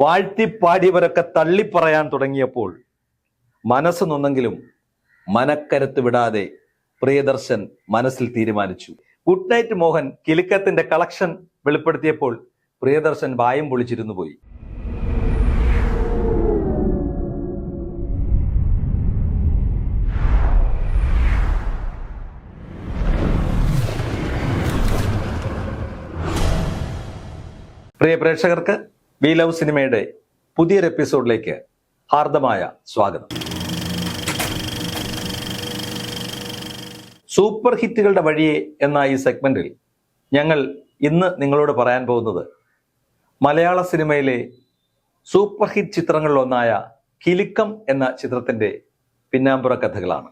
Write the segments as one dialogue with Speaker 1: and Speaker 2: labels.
Speaker 1: വാഴ്ത്തിപ്പാടിയവരൊക്കെ തള്ളിപ്പറയാൻ തുടങ്ങിയപ്പോൾ മനസ്സ് നൊന്നെങ്കിലും മനക്കരുത്ത് വിടാതെ പ്രിയദർശൻ മനസ്സിൽ തീരുമാനിച്ചു. Good night Mohan. കിലുക്കത്തിന്റെ കളക്ഷൻ വെളിപ്പെടുത്തിയപ്പോൾ പ്രിയദർശൻ വായം പൊളിച്ചിരുന്നു പോയി. പ്രിയ പ്രേക്ഷകർക്ക് വി ലവ് സിനിമയുടെ പുതിയൊരു എപ്പിസോഡിലേക്ക് ഹാർദമായ സ്വാഗതം. സൂപ്പർ ഹിറ്റുകളുടെ വഴിയെ എന്ന ഈ സെഗ്മെന്റിൽ ഞങ്ങൾ ഇന്ന് നിങ്ങളോട് പറയാൻ പോകുന്നത് മലയാള സിനിമയിലെ സൂപ്പർ ഹിറ്റ് ചിത്രങ്ങളിലൊന്നായ കിലുക്കം എന്ന ചിത്രത്തിന്റെ പിന്നാമ്പുറ കഥകളാണ്.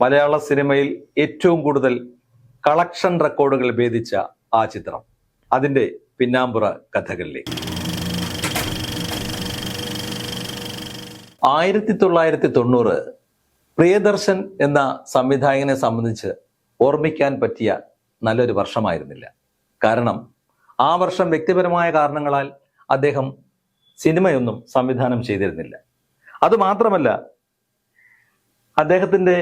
Speaker 1: മലയാള സിനിമയിൽ ഏറ്റവും കൂടുതൽ കളക്ഷൻ റെക്കോർഡുകൾ ഭേദിച്ച ആ ചിത്രം അതിന്റെ പിന്നാമ്പുറ കഥകളിലേക്ക്. ആയിരത്തി തൊള്ളായിരത്തി തൊണ്ണൂറ് പ്രിയദർശൻ എന്ന സംവിധായകനെ സംബന്ധിച്ച് ഓർമ്മിക്കാൻ പറ്റിയ നല്ലൊരു വർഷമായിരുന്നില്ല. കാരണം ആ വർഷം വ്യക്തിപരമായ കാരണങ്ങളാൽ അദ്ദേഹം സിനിമയൊന്നും സംവിധാനം ചെയ്തിരുന്നില്ല. അതുമാത്രമല്ല അദ്ദേഹത്തിന്റെ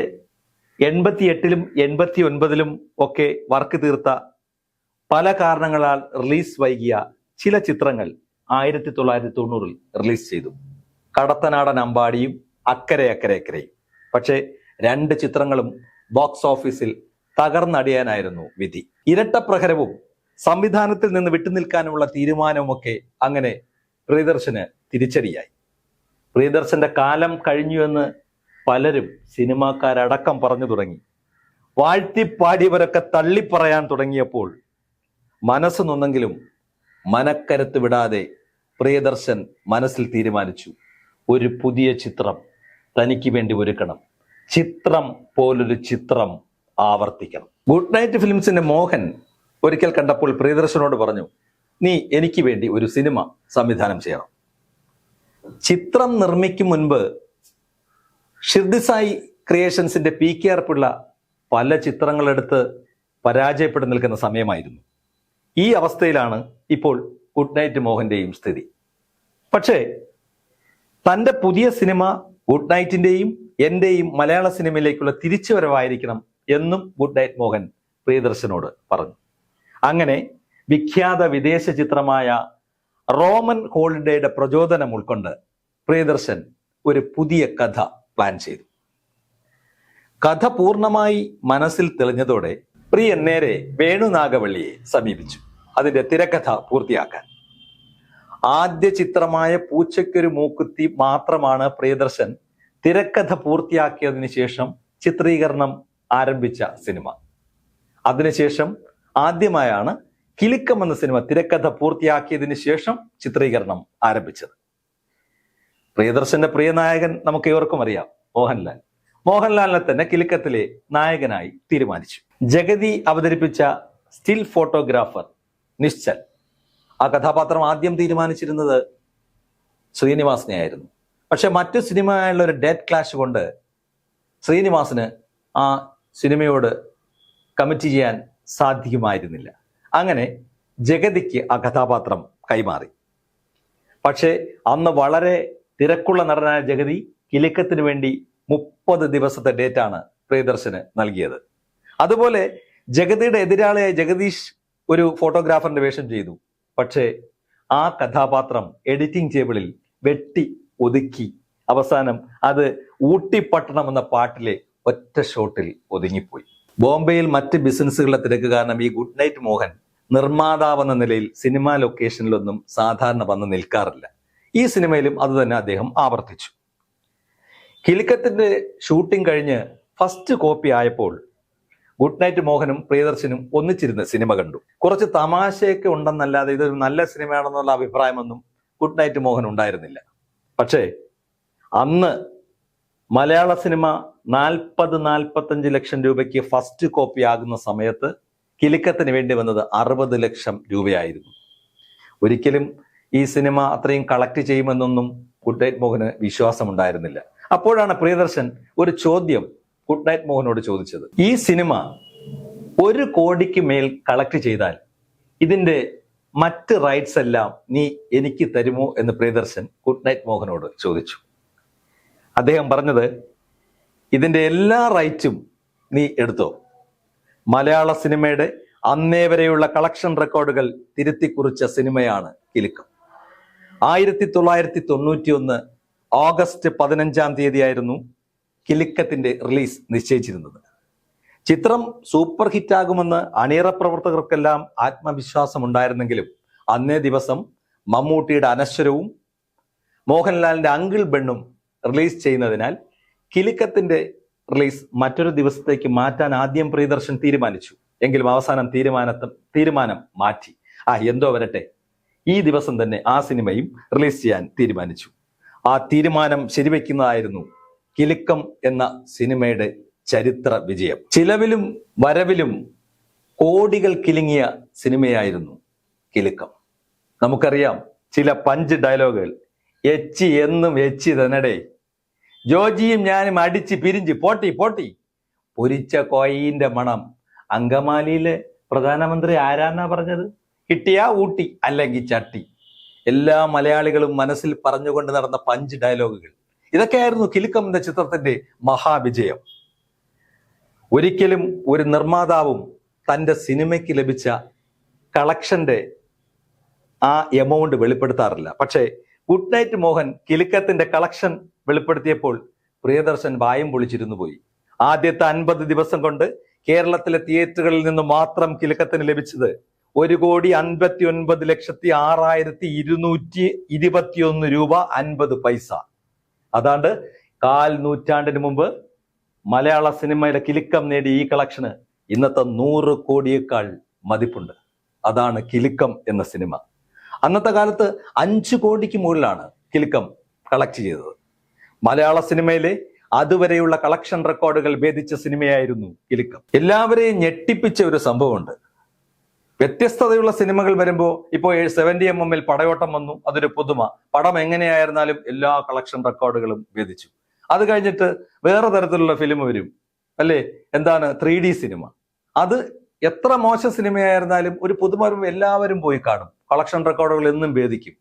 Speaker 1: എൺപത്തി എട്ടിലും എൺപത്തി ഒൻപതിലും ഒക്കെ വർക്ക് തീർത്ത പല കാരണങ്ങളാൽ റിലീസ് വൈകിയ ചില ചിത്രങ്ങൾ ആയിരത്തി തൊള്ളായിരത്തി തൊണ്ണൂറിൽ റിലീസ് ചെയ്തു. കടത്തനാടൻ അമ്പാടിയും അക്കരെ അക്കരെ അക്കരയും. പക്ഷേ രണ്ട് ചിത്രങ്ങളും ബോക്സ് ഓഫീസിൽ തകർന്നടിയാനായിരുന്നു വിധി. ഇരട്ടപ്രഹരവും സംവിധാനത്തിൽ നിന്ന് വിട്ടുനിൽക്കാനുള്ള തീരുമാനവുമൊക്കെ അങ്ങനെ പ്രിയദർശന് തിരിച്ചടിയായി. പ്രിയദർശന്റെ കാലം കഴിഞ്ഞു എന്ന് പലരും സിനിമാക്കാരടക്കം പറഞ്ഞു തുടങ്ങി. വാഴ്ത്തിപ്പാടിയവരൊക്കെ തള്ളിപ്പറയാൻ തുടങ്ങിയപ്പോൾ മനസ്സ് നൊന്നെങ്കിലും മനക്കരുത്ത് വിടാതെ പ്രിയദർശൻ മനസ്സിൽ തീരുമാനിച്ചു. ഒരു പുതിയ ചിത്രം തനിക്ക് വേണ്ടി ഒരുക്കണം. ചിത്രം പോലൊരു ചിത്രം ആവർത്തിക്കണം. ഗുഡ് നൈറ്റ് ഫിലിംസിന്റെ മോഹൻ ഒരിക്കൽ കണ്ടപ്പോൾ പ്രിയദർശനോട് പറഞ്ഞു നീ എനിക്ക് വേണ്ടി ഒരു സിനിമ സംവിധാനം ചെയ്യണം. ചിത്രം നിർമ്മിക്കും മുൻപ് ഷിർദിസായി ക്രിയേഷൻസിന്റെ പി കെ ആർ പിള്ള പല ചിത്രങ്ങളെടുത്ത് പരാജയപ്പെട്ടു നിൽക്കുന്ന സമയമായിരുന്നു. ഈ അവസ്ഥയിലാണ് ഇപ്പോൾ ഗുഡ് നൈറ്റ് മോഹന്റെയും സ്ഥിതി. പക്ഷേ തന്റെ പുതിയ സിനിമ ഗുഡ് നൈറ്റിന്റെയും എന്റെയും മലയാള സിനിമയിലേക്കുള്ള തിരിച്ചുവരവായിരിക്കണം എന്നും ഗുഡ് നൈറ്റ് മോഹൻ പ്രിയദർശനോട് പറഞ്ഞു. അങ്ങനെ വിഖ്യാത വിദേശ ചിത്രമായ റോമൻ ഹോളിഡേയുടെ പ്രചോദനം ഉൾക്കൊണ്ട് പ്രിയദർശൻ ഒരു പുതിയ കഥ പ്ലാൻ ചെയ്തു. കഥ പൂർണമായി മനസ്സിൽ തെളിഞ്ഞതോടെ പ്രിയ നേരെ വേണുനാഗവള്ളിയെ സമീപിച്ചു. അതിന്റെ തിരക്കഥ പൂർത്തിയാക്കാൻ. ആദ്യ ചിത്രമായ പൂച്ചയ്ക്കൊരു മൂക്കുത്തി മാത്രമാണ് പ്രിയദർശൻ. തിരക്കഥ പൂർത്തിയാക്കിയതിനു ശേഷം ചിത്രീകരണം ആരംഭിച്ച സിനിമ. അതിനുശേഷം ആദ്യമായാണ് കിലുക്കം എന്ന സിനിമ തിരക്കഥ പൂർത്തിയാക്കിയതിനു ശേഷം ചിത്രീകരണം ആരംഭിച്ചത്. പ്രിയദർശന്റെ പ്രിയ നായകൻ നമുക്ക് ഏവർക്കും അറിയാം മോഹൻലാൽ. മോഹൻലാലിനെ തന്നെ കിലുക്കത്തിലെ നായകനായി തീരുമാനിച്ചു. ജഗതി അവതരിപ്പിച്ച സ്റ്റിൽ ഫോട്ടോഗ്രാഫർ നിശ്ചൽ. ആ കഥാപാത്രം ആദ്യം തീരുമാനിച്ചിരുന്നത് ശ്രീനിവാസിനെ ആയിരുന്നു പക്ഷെ മറ്റു സിനിമയായുള്ള ഒരു ഡെഡ് ക്ലാഷ് കൊണ്ട് ശ്രീനിവാസിന് ആ സിനിമയോട് കമ്മിറ്റ് ചെയ്യാൻ സാധിക്കുമായിരുന്നില്ല. അങ്ങനെ ജഗതിക്ക് ആ കഥാപാത്രം കൈമാറി. പക്ഷേ അന്ന് വളരെ തിരക്കുള്ള നടനായ ജഗതി കിലുക്കത്തിന് വേണ്ടി മുപ്പത് ദിവസത്തെ ഡേറ്റാണ് പ്രിയദർശന് നൽകിയത്. അതുപോലെ ജഗതിയുടെ എതിരാളിയായ ജഗദീഷ് ഒരു ഫോട്ടോഗ്രാഫറിന്റെ വേഷം ചെയ്തു. പക്ഷേ ആ കഥാപാത്രം എഡിറ്റിംഗ് ടേബിളിൽ വെട്ടി ഒതുക്കി. അവസാനം അത് ഊട്ടിപ്പട്ടണം എന്ന പാട്ടിലെ ഒറ്റ ഷോട്ടിൽ ഒതുങ്ങിപ്പോയി. ബോംബെയിൽ മറ്റ് ബിസിനസ്സുകളുടെ തിരക്ക് കാരണം ഈ ഗുഡ് നൈറ്റ് മോഹൻ നിർമ്മാതാവ് എന്ന നിലയിൽ സിനിമാ ലൊക്കേഷനിലൊന്നും സാധാരണ വന്ന് നിൽക്കാറില്ല. ഈ സിനിമയിലും അത് തന്നെ അദ്ദേഹം ആവർത്തിച്ചു. കിലുക്കത്തിന്റെ ഷൂട്ടിംഗ് കഴിഞ്ഞ് ഫസ്റ്റ് കോപ്പി ആയപ്പോൾ ഗുഡ് നൈറ്റ് മോഹനും പ്രിയദർശനും ഒന്നിച്ചിരുന്ന് സിനിമ കണ്ടു. കുറച്ച് തമാശയൊക്കെ ഉണ്ടെന്നല്ലാതെ ഇതൊരു നല്ല സിനിമയാണെന്നുള്ള അഭിപ്രായമൊന്നും ഗുഡ് നൈറ്റ് മോഹൻ ഉണ്ടായിരുന്നില്ല. പക്ഷേ അന്ന് മലയാള സിനിമ നാൽപ്പത് നാൽപ്പത്തഞ്ച് ലക്ഷം രൂപയ്ക്ക് ഫസ്റ്റ് കോപ്പി ആകുന്ന സമയത്ത് കിലുക്കത്തിന് വേണ്ടി വന്നത് അറുപത് ലക്ഷം രൂപയായിരുന്നു. ഒരിക്കലും ഈ സിനിമ അത്രയും കളക്ട് ചെയ്യുമെന്നൊന്നും ഗുഡ് നൈറ്റ് മോഹന് വിശ്വാസമുണ്ടായിരുന്നില്ല. അപ്പോഴാണ് പ്രിയദർശൻ ഒരു ചോദ്യം ഗുഡ് നൈറ്റ് മോഹനോട് ചോദിച്ചത് ഈ സിനിമ ഒരു കോടിക്ക് മേൽ കളക്ട് ചെയ്താൽ ഇതിന്റെ മറ്റ് റൈറ്റ്സ് എല്ലാം നീ എനിക്ക് തരുമോ? എന്ന് പ്രിയദർശൻ ഗുഡ് നൈറ്റ് മോഹനോട് ചോദിച്ചു. അദ്ദേഹം പറഞ്ഞത് ഇതിന്റെ എല്ലാ റൈറ്റും നീ എടുത്തോ. മലയാള സിനിമയുടെ അന്നേ വരെയുള്ള കളക്ഷൻ റെക്കോർഡുകൾ തിരുത്തി കുറിച്ച സിനിമയാണ് കിലുക്കം. ആയിരത്തി തൊള്ളായിരത്തി തൊണ്ണൂറ്റി ഒന്ന് ഓഗസ്റ്റ് പതിനഞ്ചാം തീയതിയായിരുന്നു കിലുക്കത്തിന്റെ റിലീസ് നിശ്ചയിച്ചിരുന്നത്. ചിത്രം സൂപ്പർ ഹിറ്റാകുമെന്ന് അണിയറ പ്രവർത്തകർക്കെല്ലാം ആത്മവിശ്വാസം ഉണ്ടായിരുന്നെങ്കിലും അന്നേ ദിവസം മമ്മൂട്ടിയുടെ അനശ്വരവും മോഹൻലാലിന്റെ അങ്കിൾ ബെണ്ണും റിലീസ് ചെയ്യുന്നതിനാൽ കിലുക്കത്തിന്റെ റിലീസ് മറ്റൊരു ദിവസത്തേക്ക് മാറ്റാൻ ആദ്യം പ്രിയദർശൻ തീരുമാനിച്ചു. എങ്കിലും അവസാനം തീരുമാനത്തെ തീരുമാനം മാറ്റി. ആ എന്തോ വരട്ടെ. ഈ ദിവസം തന്നെ ആ സിനിമയും റിലീസ് ചെയ്യാൻ തീരുമാനിച്ചു. ആ തീരുമാനം ശരിവെക്കുന്നതായിരുന്നു കിലുക്കം എന്ന സിനിമയുടെ ചരിത്ര വിജയം. ചിലവിലും വരവിലും കോടികൾ കിലുങ്ങിയ സിനിമയായിരുന്നു കിലുക്കം. നമുക്കറിയാം ചില പഞ്ച് ഡയലോഗുകൾ. എച്ചി എന്നും എച്ചി തന്നെ ജോജിയും ഞാനും അടിച്ച് പിരിഞ്ച് പോട്ടി പോട്ടി. പൊരിച്ച കോയിന്റെ മണം. അങ്കമാലിയിലെ പ്രധാനമന്ത്രി ആരാന്നാ പറഞ്ഞത്? കിട്ടിയാ ഊട്ടി അല്ലെങ്കിൽ ചട്ടി. എല്ലാ മലയാളികളും മനസ്സിൽ പറഞ്ഞുകൊണ്ട് നടന്ന പഞ്ച് ഡയലോഗുകൾ. ഇതൊക്കെയായിരുന്നു കിലുക്കം എന്ന ചിത്രത്തിന്റെ മഹാവിജയം. ഒരിക്കലും ഒരു നിർമ്മാതാവും തന്റെ സിനിമയ്ക്ക് ലഭിച്ച കളക്ഷന്റെ ആ എമൗണ്ട് വെളിപ്പെടുത്താറില്ല. പക്ഷേ ഗുഡ് നൈറ്റ് മോഹൻ കിലുക്കത്തിന്റെ കളക്ഷൻ വെളിപ്പെടുത്തിയപ്പോൾ പ്രിയദർശൻ വായും പൊളിച്ചിരുന്നു പോയി. ആദ്യത്തെ അൻപത് ദിവസം കൊണ്ട് കേരളത്തിലെ തിയേറ്ററുകളിൽ നിന്ന് മാത്രം കിലുക്കത്തിന് ലഭിച്ചത് ഒരു കോടി അൻപത്തി ഒൻപത് ലക്ഷത്തി ആറായിരത്തി ഇരുന്നൂറ്റി ഇരുപത്തിയൊന്ന് രൂപ അൻപത് പൈസ. അതാണ്ട് കാൽ നൂറ്റാണ്ടിന് മുമ്പ് മലയാള സിനിമയുടെ കിലുക്കം നേടിയ ഈ കളക്ഷന് ഇന്നത്തെ നൂറ് കോടിയേക്കാൾ മതിപ്പുണ്ട്. അതാണ് കിലുക്കം എന്ന സിനിമ. അന്നത്തെ കാലത്ത് അഞ്ച് കോടിക്ക് മുകളിലാണ് കിലുക്കം കളക്ട് ചെയ്തത്. മലയാള സിനിമയിലെ അതുവരെയുള്ള കളക്ഷൻ റെക്കോർഡുകൾ ഭേദിച്ച സിനിമയായിരുന്നു കിലുക്കം. എല്ലാവരെയും ഞെട്ടിപ്പിച്ച ഒരു സംഭവമുണ്ട്. വ്യത്യസ്തതയുള്ള സിനിമകൾ വരുമ്പോൾ ഇപ്പോൾ സെവന്റി എം എമ്മിൽ പടയോട്ടം വന്നു അതൊരു പുതുമ. പടം എങ്ങനെയായിരുന്നാലും എല്ലാ കളക്ഷൻ റെക്കോർഡുകളും ഭേദിച്ചു. അത് കഴിഞ്ഞിട്ട് വേറെ തരത്തിലുള്ള ഫിലിം വരും. അല്ലേ? എന്താണ്? ത്രീ ഡി സിനിമ അത് എത്ര മോശം സിനിമയായിരുന്നാലും ഒരു പുതുമ വരുമ്പോൾ എല്ലാവരും പോയി കാണും. കളക്ഷൻ റെക്കോർഡുകൾ എന്നും ഭേദിക്കും.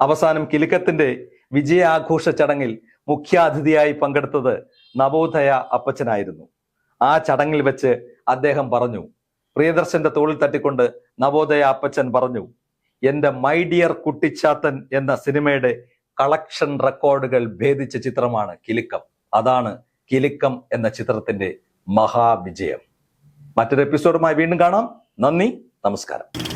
Speaker 1: അവസാനം കിലുക്കത്തിന്റെ വിജയാഘോഷ ചടങ്ങിൽ മുഖ്യാതിഥിയായി പങ്കെടുത്തത് നവോദയ അപ്പച്ചനായിരുന്നു. ആ ചടങ്ങിൽ വെച്ച് അദ്ദേഹം പറഞ്ഞു പ്രിയദർശന്റെ തോളിൽ തട്ടിക്കൊണ്ട് നവോദയ അപ്പച്ചൻ പറഞ്ഞു എന്റെ മൈ ഡിയർ കുട്ടിച്ചാത്തൻ എന്ന സിനിമയുടെ കളക്ഷൻ റെക്കോർഡുകൾ ഭേദിച്ച ചിത്രമാണ് കിലുക്കം. അതാണ് കിലുക്കം എന്ന ചിത്രത്തിന്റെ മഹാവിജയം. മറ്റൊരു എപ്പിസോഡുമായി വീണ്ടും കാണാം. നന്ദി നമസ്കാരം.